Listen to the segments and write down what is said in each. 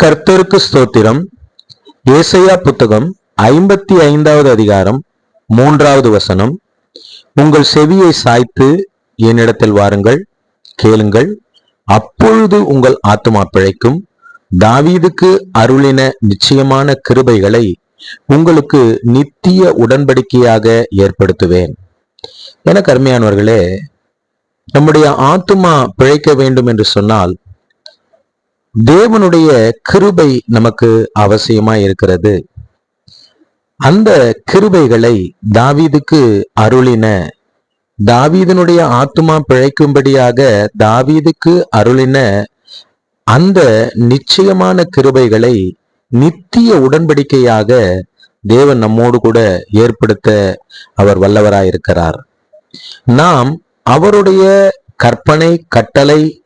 கர்த்தருக்கு ஸ்தோத்திரம். ஏசையா புத்தகம் ஐம்பத்தி ஐந்தாவது அதிகாரம் மூன்றாவது வசனம். உங்கள் செவியை சாய்த்து என்னிடத்தில் வாருங்கள் கேளுங்கள். அப்பொழுது உங்கள் ஆத்மா பிழைக்கும். தாவீதுக்கு அருளின நிச்சயமான கிருபைகளை உங்களுக்கு நித்திய உடன்படிக்கையாக ஏற்படுத்துவேன். என கருமையானவர்களே நம்முடைய ஆத்மா பிழைக்க வேண்டும் என்று சொன்னால் தேவனுடைய கிருபை நமக்கு அவசியமா இருக்கிறது. அந்த கிருபைகளை தாவீதுக்கு அருளின தாவீதனுடைய ஆத்மா பிழைக்கும்படியாக தாவீதுக்கு அருளின அந்த நிச்சயமான கிருபைகளை நித்திய உடன்படிக்கையாக தேவன் நம்மோடு கூட ஏற்படுத்த அவர் வல்லவராயிருக்கிறார். நாம் அவருடைய கற்பனை கட்டளை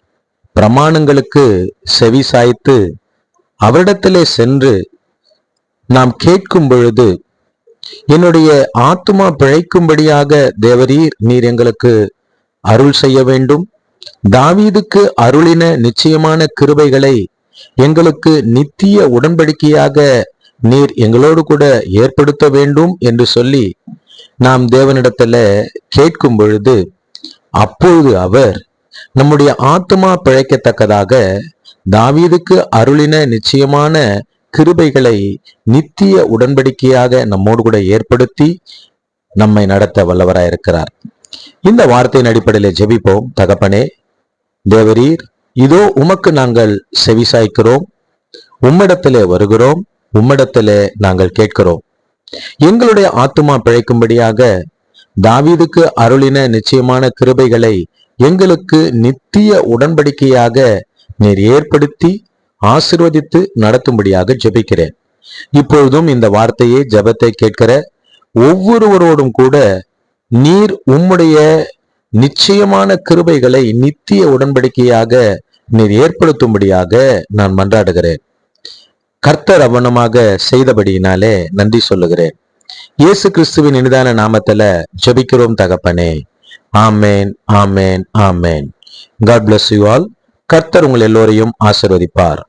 பிரமாணங்களுக்கு செவி சாய்த்து அவரிடத்திலே சென்று நாம் கேட்கும் பொழுது என்னுடைய ஆத்துமா பிழைக்கும்படியாக தேவரீர் நீர் எங்களுக்கு அருள் செய்ய வேண்டும். தாவீதுக்கு அருளின நிச்சயமான கிருபைகளை எங்களுக்கு நித்திய உடன்படிக்கையாக நீர் எங்களோடு கூட ஏற்படுத்த வேண்டும் என்று சொல்லி நாம் தேவனிடத்துல கேட்கும் பொழுது அப்பொழுது அவர் நம்முடைய ஆத்மா பிழைக்கத்தக்கதாக தாவீதுக்கு அருளின நிச்சயமான கிருபைகளை நித்திய உடன்படிக்கையாக நம்மோடு கூட ஏற்படுத்தி நம்மை நடத்த வல்லவராயிருக்கிறார் இந்த வார்த்தையின் அடிப்படையில் ஜெபிப்போம். தகப்பனே தேவரீர் இதோ உமக்கு நாங்கள் செவிசாய்க்கிறோம். உம்மிடத்திலே வருகிறோம். உம்மிடத்திலே நாங்கள் கேட்கிறோம். எங்களுடைய ஆத்துமா பிழைக்கும்படியாக தாவீதுக்கு அருளின நிச்சயமான கிருபைகளை எங்களுக்கு நித்திய உடன்படிக்கையாக நீர் ஏற்படுத்தி ஆசிர்வதித்து நடத்தும்படியாக ஜெபிக்கிறேன். இப்பொழுதும் இந்த வார்த்தையை ஜெபத்தை கேட்கிற ஒவ்வொருவரோடும் கூட நீர் உம்முடைய நிச்சயமான கிருபைகளை நித்திய உடன்படிக்கையாக நீர் ஏற்படுத்தும்படியாக நான் மன்றாடுகிறேன். கர்த்தர் அவனமாக செய்தபடியினாலே நன்றி சொல்லுகிறேன். இயேசு கிறிஸ்துவின் இனிதான நாமத்துல ஜெபிக்கிறோம் தகப்பனே. ஆமேன் ஆமேன் ஆமேன். காட் பிளஸ் யூ ஆல் கர்த்தர் உங்கள் எல்லோரையும் ஆசிர்வதிப்பார்.